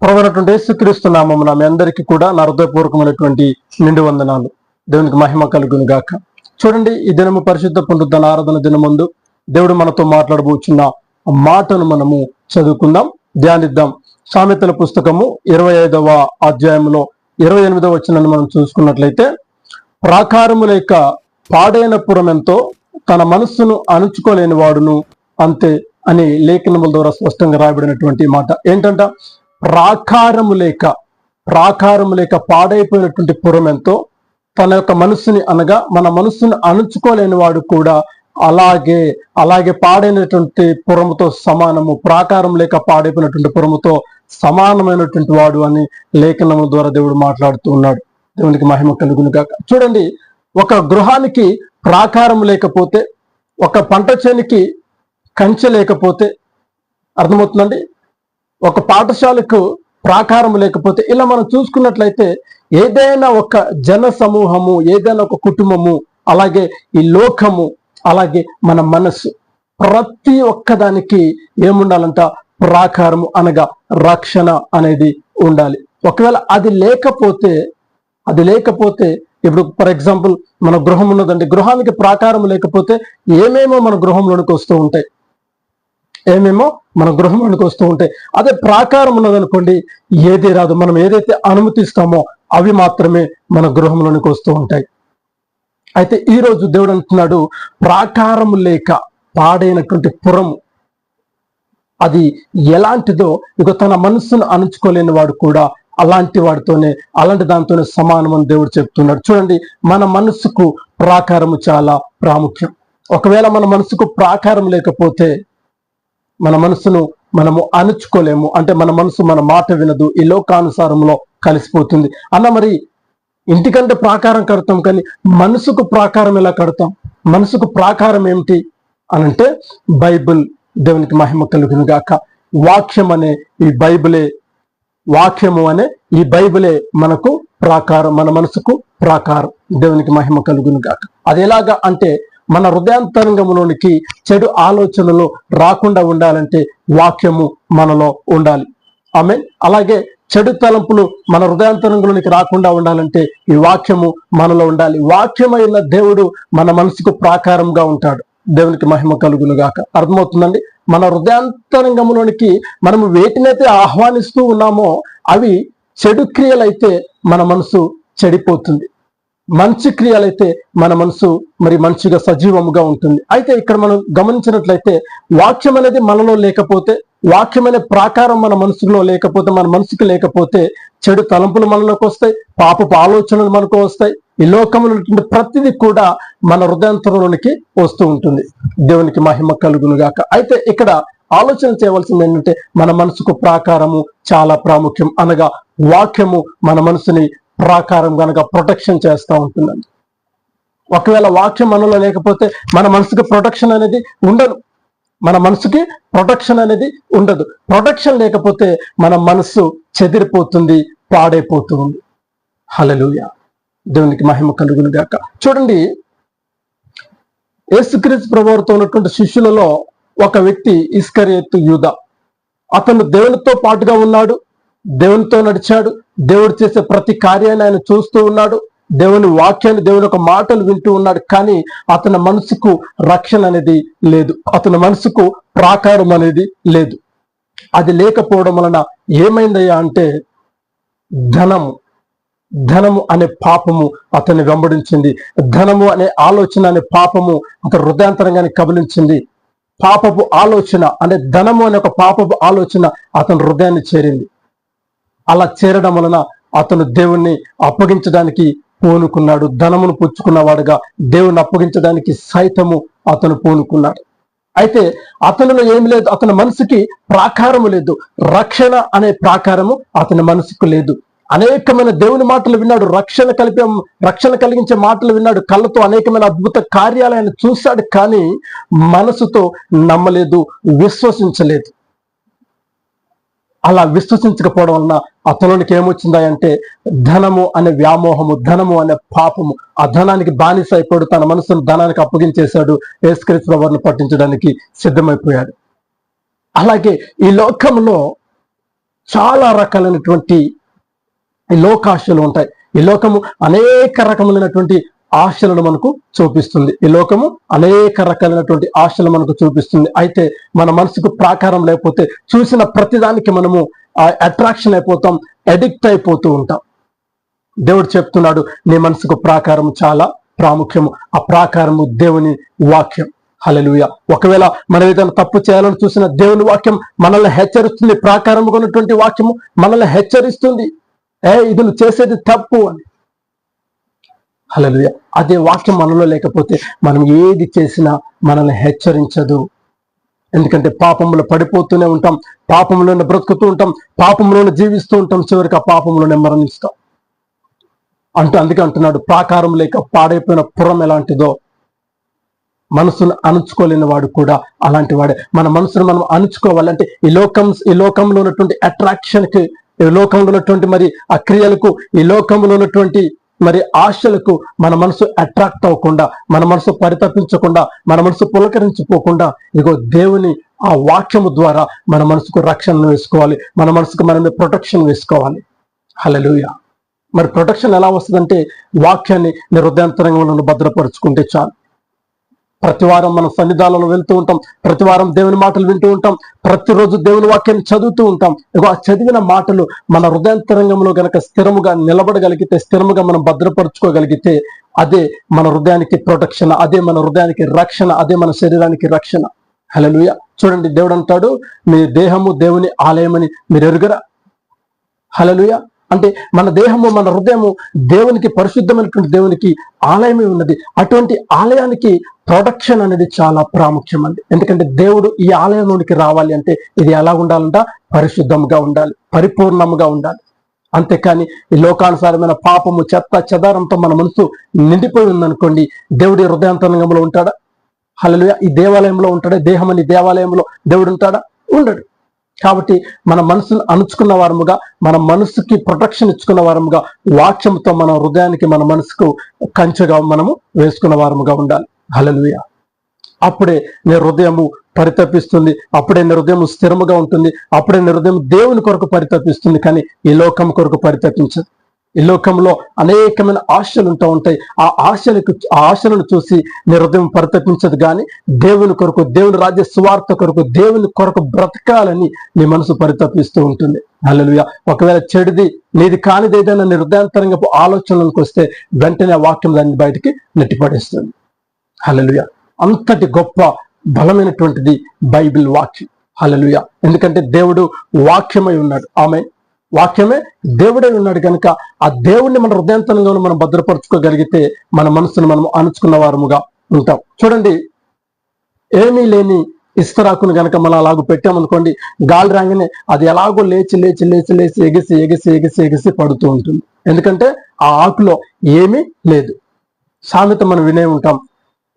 ప్రవనటువంటి యేసుక్రీస్తు నామమున మీ అందరికీ కూడా నా హృదయపూర్వకమైనటువంటి నిండు వందనాలు. దేవునికి మహిమ కలుగును గాక. చూడండి ఈ దినము పరిశుద్ధ పునరుద్ధరణ ఆరాధన దినముందు దేవుడు మనతో మాట్లాడబోచున్న మాటను మనము చదువుకుందాం ధ్యానిద్దాం. సామెతల పుస్తకము ఇరవై ఐదవ అధ్యాయంలో ఇరవై ఎనిమిదవ వచ్చినని మనం చూసుకున్నట్లయితే ప్రాకారము లేక పాడైన పురమెంతో తన మనస్సును అణుచుకోలేని వాడును అంతే అని లేఖనముల ద్వారా స్పష్టంగా రాయబడినటువంటి మాట. ఏంటంట? ప్రాకారము లేక ప్రాకారము లేక పాడైపోయినటువంటి పురం ఎంతో. తన యొక్క మనస్సుని అనగా మన మనస్సును అణుచుకోలేని వాడు కూడా అలాగే అలాగే పాడైనటువంటి పురముతో సమానము ప్రాకారం లేక పాడైపోయినటువంటి పురముతో సమానమైనటువంటి వాడు అని లేఖనముల ద్వారా దేవుడు మాట్లాడుతూ ఉన్నాడు. దేవునికి మహిమ కలుగును కాక చూడండి ఒక గృహానికి ప్రాకారం లేకపోతే ఒక పంట చేనికి కంచె లేకపోతే అర్థమవుతుందండి? ఒక పాఠశాలకు ప్రాకారం లేకపోతే ఇలా మనం చూసుకున్నట్లయితే ఏదైనా ఒక జన సమూహము ఏదైనా ఒక కుటుంబము అలాగే ఈ లోకము అలాగే మన మనస్సు ప్రతి ఒక్కదానికి ఏముండాలంట? ప్రాకారము అనగా రక్షణ అనేది ఉండాలి. ఒకవేళ అది లేకపోతే అది లేకపోతే ఇప్పుడు ఫర్ ఎగ్జాంపుల్ మన గృహం ఉన్నదండి గృహానికి ప్రాకారం లేకపోతే ఏమేమో మన గృహంలోనికి వస్తూ ఉంటాయి. ఏమేమో మన గృహంలోనికి వస్తూ ఉంటాయి అదే ప్రాకారం ఉన్నదనుకోండి ఏది రాదు. మనం ఏదైతే అనుమతిస్తామో అవి మాత్రమే మన గృహంలోనికి వస్తూ ఉంటాయి. అయితే ఈరోజు దేవుడు అంటున్నాడు ప్రాకారము లేక పాడైనటువంటి పురము అది ఎలాంటిదో ఇక తన మనస్సును అణుచుకోలేని వాడు కూడా అలాంటి వాడితోనే అలాంటి దాంతోనే సమానం అని దేవుడు చెప్తున్నాడు. చూడండి మన మనస్సుకు ప్రాకారము చాలా ప్రాముఖ్యం. ఒకవేళ మన మనసుకు ప్రాకారం లేకపోతే మన మనసును మనము అణుచుకోలేము. అంటే మన మనసు మన మాట వినదు. ఈ లోకానుసారంలో కలిసిపోతుంది. అన్న మరి ఇంటికంటే ప్రాకారం కడతాం కానీ మనసుకు ప్రాకారం ఎలా కడతాం? మనసుకు ప్రాకారం ఏమిటి అనంటే బైబిల్ దేవునికి మహిమ కలుగును గాక. వాక్యం అనే ఈ బైబిలే వాక్యము అనే ఈ బైబిలే మనకు ప్రాకారం మన మనసుకు ప్రాకారం దేవునికి మహిమ కలుగును గాక. అది ఎలాగా అంటే మన హృదయాంతరంగంలోనికి చెడు ఆలోచనలు రాకుండా ఉండాలంటే వాక్యము మనలో ఉండాలి. ఆమె అలాగే చెడు తలంపులు మన హృదయాంతరంగంలోనికి రాకుండా ఉండాలంటే ఈ వాక్యము మనలో ఉండాలి. వాక్యమైన దేవుడు మన మనసుకు ప్రాకారంగా ఉంటాడు. దేవునికి మహిమ కలుగును గాక అర్థమవుతుందండి? మన హృదయాంతరంగంలోనికి మనము వేటినైతే ఆహ్వానిస్తూ ఉన్నామో అవి చెడు క్రియలైతే మన మనసు చెడిపోతుంది. మంచి క్రియలైతే మన మనసు మరి మంచిగా సజీవముగా ఉంటుంది. అయితే ఇక్కడ మనం గమనించినట్లయితే వాక్యం అనేది మనలో లేకపోతే వాక్యం అనే ప్రాకారం మన మనసులో లేకపోతే మన మనసుకు లేకపోతే చెడు తలంపులు మనలోకి వస్తాయి పాపపు ఆలోచనలు మనకు వస్తాయి. ఈ లోకంలో ప్రతిదీ కూడా మన హృదయాంతరంలోనికి వస్తూ ఉంటుంది. దేవునికి మహిమ కలుగును గాక. అయితే ఇక్కడ ఆలోచన చేయవలసింది ఏంటంటే మన మనసుకు ప్రాకారము చాలా ప్రాముఖ్యం అనగా వాక్యము మన మనసుని ప్రాకారం కనుక ప్రొటెక్షన్ చేస్తూ ఉంటుందండి. ఒకవేళ వాక్యం మనలో లేకపోతే మన మనసుకి ప్రొటెక్షన్ అనేది ఉండదు. మన మనసుకి ప్రొటెక్షన్ అనేది ఉండదు. ప్రొటెక్షన్ లేకపోతే మన మనసు చెదిరిపోతుంది పాడైపోతుంది హలలుయ దేవునికి మహిమ కలుగును గాక. చూడండి యేసుక్రీస్తు ప్రభువుతో ఉన్నటువంటి శిష్యులలో ఒక వ్యక్తి ఇస్కరియత్తు యూధ అతను దేవునితో పాటుగా ఉన్నాడు దేవునితో నడిచాడు దేవుడు చేసే ప్రతి కార్యాన్ని ఆయన చూస్తూ ఉన్నాడు. దేవుని వాక్యాన్ని దేవుని యొక్క మాటలు వింటూ ఉన్నాడు. కానీ అతని మనసుకు రక్షణ అనేది లేదు. అతని మనసుకు ప్రాకారం అనేది లేదు. అది లేకపోవడం వలన ఏమైందయ్యా అంటే ధనము ధనము అనే పాపము అతన్ని వెంబడించింది. ధనము అనే ఆలోచన అనే పాపము అతను హృదయాంతరంగాన్ని కబలించింది. పాపపు ఆలోచన అనే ధనము అనే ఒక పాపపు ఆలోచన అతని హృదయాన్ని చేరింది. అలా చేరడం వలన అతను దేవుణ్ణి అప్పగించడానికి పూనుకున్నాడు ధనమును పుచ్చుకున్నవాడుగా దేవుణ్ణి అప్పగించడానికి సైతము అతను పూనుకున్నాడు. అయితే అతనిలో ఏమి లేదు అతని మనసుకి ప్రాకారము లేదు. రక్షణ అనే ప్రాకారము అతని మనసుకు లేదు. అనేకమైన దేవుని మాటలు విన్నాడు రక్షణ కలిపే రక్షణ కలిగించే మాటలు విన్నాడు కళ్ళతో అనేకమైన అద్భుత కార్యాలయాన్ని చూశాడు కానీ మనసుతో నమ్మలేదు విశ్వసించలేదు. అలా విశ్వసించకపోవడం వలన అతనునికి ఏమొచ్చిందా అంటే ధనము అనే వ్యామోహము ధనము అనే పాపము. ఆ ధనానికి బానిస అయిపోయాడు తన మనసును ధనానికి అప్పగించేశాడు ఏసుక్రీస్తు వారిని పట్టించడానికి సిద్ధమైపోయాడు. అలాగే ఈ లోకంలో చాలా రకాలైనటువంటి లోకాశలు ఉంటాయి. ఈ లోకము అనేక రకములైనటువంటి ఆశలను మనకు చూపిస్తుంది. ఈ లోకము అనేక రకాలైనటువంటి ఆశలు మనకు చూపిస్తుంది. అయితే మన మనసుకు ప్రాకారం లేకపోతే చూసిన ప్రతిదానికి మనము అట్రాక్షన్ అయిపోతాం అడిక్ట్ అయిపోతూ ఉంటాం. దేవుడు చెప్తున్నాడు నీ మనసుకు ప్రాకారం చాలా ప్రాముఖ్యము. ఆ ప్రాకారము దేవుని వాక్యం. హలలుయ ఒకవేళ మనం ఏదైనా తప్పు చేయాలని చూసిన దేవుని వాక్యం మనల్ని హెచ్చరిస్తుంది. ప్రాకారం కొన్నటువంటి వాక్యము మనల్ని హెచ్చరిస్తుంది. ఏ ఇది నువ్వు చేసేది తప్పు అని. హలలుయ అదే వాక్యం మనలో లేకపోతే మనం ఏది చేసినా మనల్ని హెచ్చరించదు. ఎందుకంటే పాపంలో పడిపోతూనే ఉంటాం పాపంలోనే బ్రతుకుతూ ఉంటాం పాపంలోనే జీవిస్తూ ఉంటాం చివరికి ఆ పాపంలోనే మరణిస్తాం. అంటూ అందుకే అంటున్నాడు ప్రాకారం లేక పాడైపోయిన పురం ఎలాంటిదో? మనసును అణుచుకోలేని వాడు కూడా అలాంటి వాడే. మన మనసును మనం అణుచుకోవాలంటే ఈ లోకం ఈ లోకంలో ఉన్నటువంటి అట్రాక్షన్కి ఈ లోకంలో ఉన్నటువంటి మరి ఆ క్రియలకు ఈ లోకంలో ఉన్నటువంటి మరి ఆశలకు మన మనసు అట్రాక్ట్ అవ్వకుండా మన మనసు పరితపించకుండా మన మనసు పులకరించిపోకుండా ఇగో దేవుని ఆ వాక్యము ద్వారా మన మనసుకు రక్షణ వేసుకోవాలి మన మనసుకు మనమే ప్రొటెక్షన్ వేసుకోవాలి. హలలుయ మరి ప్రొటెక్షన్ ఎలా వస్తుందంటే వాక్యాన్ని నీ హృదయాంతరంగంలో భద్రపరుచుకుంటే చాలు. ప్రతివారం మనం సన్నిధానంలో వెళ్తూ ఉంటాం. ప్రతివారం దేవుని మాటలు వింటూ ఉంటాం. ప్రతిరోజు దేవుని వాక్యాన్ని చదువుతూ ఉంటాం. ఇగో ఆ చదివిన మాటలు మన హృదయాంతరంగంలో గనక స్థిరముగా నిలబడగలిగితే స్థిరముగా మనం భద్రపరుచుకోగలిగితే అదే మన హృదయానికి ప్రొటెక్షన్ అదే మన హృదయానికి రక్షణ అదే మన శరీరానికి రక్షణ. హలలుయ చూడండి దేవుడు అంటాడు మీ దేహము దేవుని ఆలయమని మీరు ఎరుగరా? హలలుయ అంటే మన దేహము మన హృదయము దేవునికి పరిశుద్ధమైనటువంటి దేవునికి ఆలయమే ఉన్నది. అటువంటి ఆలయానికి ప్రొడక్షన్ అనేది చాలా ప్రాముఖ్యం అండి. ఎందుకంటే దేవుడు ఈ ఆలయంలోనికి రావాలి అంటే ఇది ఎలా ఉండాలంట? పరిశుద్ధంగా ఉండాలి పరిపూర్ణంగా ఉండాలి. అంతేకాని ఈ లోకానుసారమైన పాపము చెత్త చెదారంతో మన మనసు నిండిపోయి ఉందనుకోండి దేవుడి హృదయాంతరంగంలో ఉంటాడా? హలలుయ ఈ దేవాలయంలో ఉంటాడా? దేహం అని దేవాలయంలో దేవుడు ఉంటాడా? ఉండడు. కాబట్టి మన మనసును అణుచుకున్న వారముగా మన మనసుకి ప్రొటెక్షన్ ఇచ్చుకున్న వారముగా వాక్యంతో మన హృదయానికి మన మనసుకు కంచెగా మనము వేసుకున్న వారముగా ఉండాలి. హలలుయ అప్పుడే నీ హృదయము పరితపిస్తుంది. అప్పుడే నీ హృదయం స్థిరముగా ఉంటుంది. అప్పుడే నీ హృదయం దేవుని కొరకు పరితపిస్తుంది. కానీ ఈ లోకం కొరకు పరితపించదు. ఈ లోకంలో అనేకమైన ఆశలు ఉంటూ ఉంటాయి. ఆ ఆశలకు ఆ ఆశలను చూసి నీ హృదయం పరితపించదు కానీ దేవుని కొరకు దేవుని రాజ్య స్వార్థ కొరకు దేవుని కొరకు బ్రతకాలని నీ మనసు పరితపిస్తూ ఉంటుంది. అల్లలుయ ఒకవేళ చెడుది నీది కానిది ఏదైనా నీ హృదయాంతరంగపు ఆలోచనలకు వస్తే వెంటనే ఆ వాక్యం దాన్ని బయటికి నెట్టిపడేస్తుంది. హలలుయ అంతటి గొప్ప బలమైనటువంటిది బైబిల్ వాక్యం. హలలుయ ఎందుకంటే దేవుడు వాక్యమై ఉన్నాడు. ఆమె వాక్యమే దేవుడే ఉన్నాడు కనుక ఆ దేవుణ్ణి మన హృదయాంతరంగా మనం భద్రపరచుకోగలిగితే మన మనసును మనం అణుచుకున్న వారముగా ఉంటాం. చూడండి ఏమీ లేని ఇస్తరాకును గనక మనం అలాగూ పెట్టామనుకోండి గాలి రాగానే అది ఎలాగో లేచి లేచి లేచి లేచి ఎగిసి ఎగిసి ఎగిసి ఎగిసి పడుతూ ఉంటుంది. ఎందుకంటే ఆ ఆకులో ఏమీ లేదు. సామెత మనం వినే ఉంటాం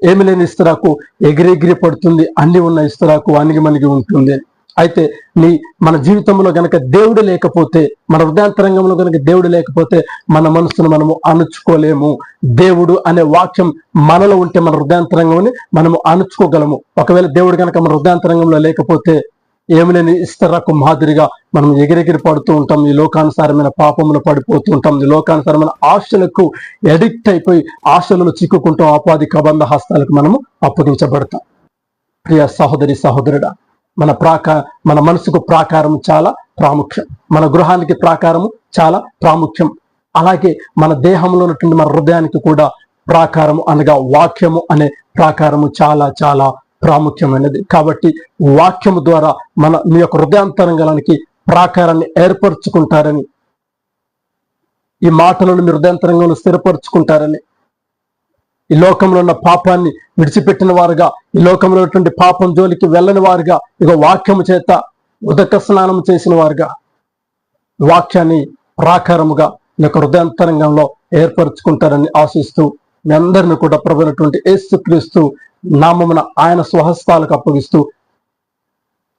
ఏమి లేని ఇస్తరాకు ఎగిరెగిరి పడుతుంది అన్ని ఉన్న ఇస్తరాకు అణిగి మనిగి ఉంటుంది. అయితే నీ మన జీవితంలో గనక దేవుడు లేకపోతే మన హృదయాంతరంగంలో గనక దేవుడు లేకపోతే మన మనసును మనము అణుచుకోలేము. దేవుడు అనే వాక్యం మనలో ఉంటే మన హృదయాంతరంగంని మనము అణుచుకోగలము. ఒకవేళ దేవుడు గనక మన హృదయాంతరంగంలో లేకపోతే ఏమి లేని ఇస్తరకు మాదిరిగా మనం ఎగిరెగిరి పడుతూ ఉంటాం ఈ లోకానుసారమైన పాపములు పడిపోతూ ఉంటాం ఈ లోకానుసారమైన ఆశలకు ఎడిక్ట్ అయిపోయి ఆశలను చిక్కుకుంటూ ఆపాది కబంధ హస్తాలకు మనము అప్పగించబడతాం. ప్రియ సహోదరి సహోదరుడా మన ప్రాక మన మనసుకు ప్రాకారం చాలా ప్రాముఖ్యం. మన గృహానికి ప్రాకారము చాలా ప్రాముఖ్యం. అలాగే మన దేహంలో ఉన్నటువంటి మన హృదయానికి కూడా ప్రాకారము అనగా వాక్యము అనే ప్రాకారము చాలా చాలా ప్రాముఖ్యమైనది. కాబట్టి వాక్యము ద్వారా మన మీ యొక్క హృదయాంతరంగానికి ప్రాకారాన్ని ఏర్పరచుకుంటారని ఈ మాటలను మీ హృదయాంతరంగంలో స్థిరపరచుకుంటారని ఈ లోకంలో ఉన్న పాపాన్ని విడిచిపెట్టిన వారుగా ఈ లోకంలో ఉన్నటువంటి పాపం జోలికి వెళ్ళని వారుగా ఇక వాక్యము చేత ఉదక స్నానం చేసిన వారుగా వాక్యాన్ని ప్రాకారముగా ఈ యొక్క హృదయాంతరంగంలో ఏర్పరచుకుంటారని ఆశిస్తూ మీ అందరిని కూడా ప్రభునటువంటి ఏసు క్రీస్తు నామమున ఆయన స్వహస్తాలకు అప్పగిస్తూ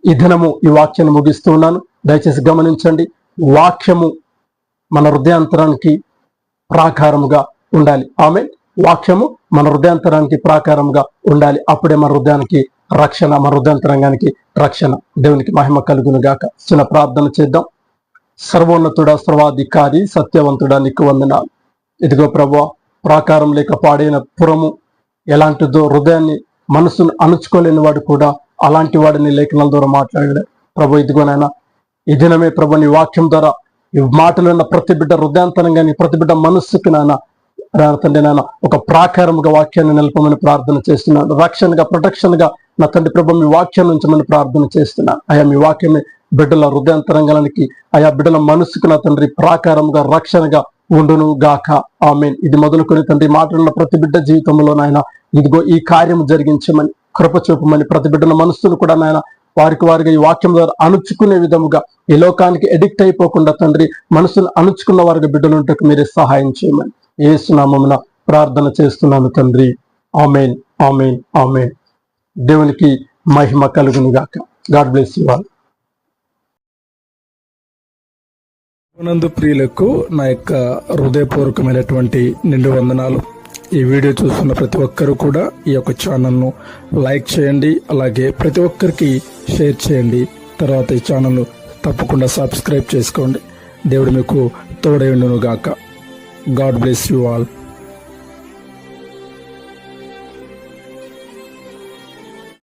ఈ దినము ఈ వాక్యాన్ని ముగిస్తూ ఉన్నాను. దయచేసి గమనించండి వాక్యము మన హృదయాంతరానికి ప్రాకారముగా ఉండాలి. ఆమె వాక్యము మన హృదయాంతరానికి ప్రాకారంగా ఉండాలి. అప్పుడే మన హృదయానికి రక్షణ మన హృదయాంతరంగానికి రక్షణ. దేవునికి మహిమ కలుగును గాక చిన్న ప్రార్థన చేద్దాం. సర్వోన్నతుడ సర్వాధికారి సత్యవంతుడా నీకు వందనాలు. ఇదిగో ప్రభు ప్రాకారం లేక పాడైన పురము ఎలాంటిదో హృదయాన్ని మనసును అణుచుకోలేని వాడు కూడా అలాంటి వాడిని లేఖనాల ద్వారా మాట్లాడాడు ప్రభు ఇదిగోనైనా ఈ దినమే ప్రభు నీ వాక్యం ద్వారా ఈ మాటలున్న ప్రతి బిడ్డ హృదయాంతరంగా నీ ప్రతి బిడ్డ మనస్సుకి నాయన రాన తండ్రి నాయన ఒక ప్రాకారముగా వాక్యాన్ని నిలపమని ప్రార్థన చేస్తున్నాను రక్షణగా ప్రొటెక్షన్గా నా తండ్రి ప్రభు మీ వాక్యం ఉంచమని ప్రార్థన చేస్తున్నాను అయా మీ వాక్యమే బిడ్డల హృదయాంతరంగానికి ఆయా బిడ్డల మనసుకు నా తండ్రి ప్రాకారంగా రక్షణగా ఉండును గాక. ఆమెన్. ఇది మొదలుకొని తండ్రి మాట్లాడిన ప్రతి బిడ్డ జీవితంలో నాయన ఇదిగో ఈ కార్యం జరిగించమని కృప చూపమని ప్రతి బిడ్డల మనస్సును కూడా నాయన వారికి వారిగా ఈ వాక్యం ద్వారా అణుచుకునే విధముగా ఈ లోకానికి ఎడిక్ట్ అయిపోకుండా తండ్రి మనసును అణుచుకున్న వారికి బిడ్డలుంటకు మీరే సహాయం చేయమని. ఏసునామమున ప్రార్థన చేస్తున్నాను తండ్రి. Amen amen amen. దేవునికి మహిమ కలుగును గాక గాడ్ బ్లెస్ యు ఆల్. నందు ప్రియులకు నా యొక్క హృదయపూర్వకమైనటువంటి నిండు వందనాలు. ఈ వీడియో చూస్తున్న ప్రతి ఒక్కరూ కూడా ఈ యొక్క ఛానల్ను లైక్ చేయండి అలాగే ప్రతి ఒక్కరికి షేర్ చేయండి. తర్వాత ఈ ఛానల్ తప్పకుండా సబ్స్క్రైబ్ చేసుకోండి. దేవుడు మీకు తోడైండును గాక గాడ్ బ్లెస్ యూ ఆల్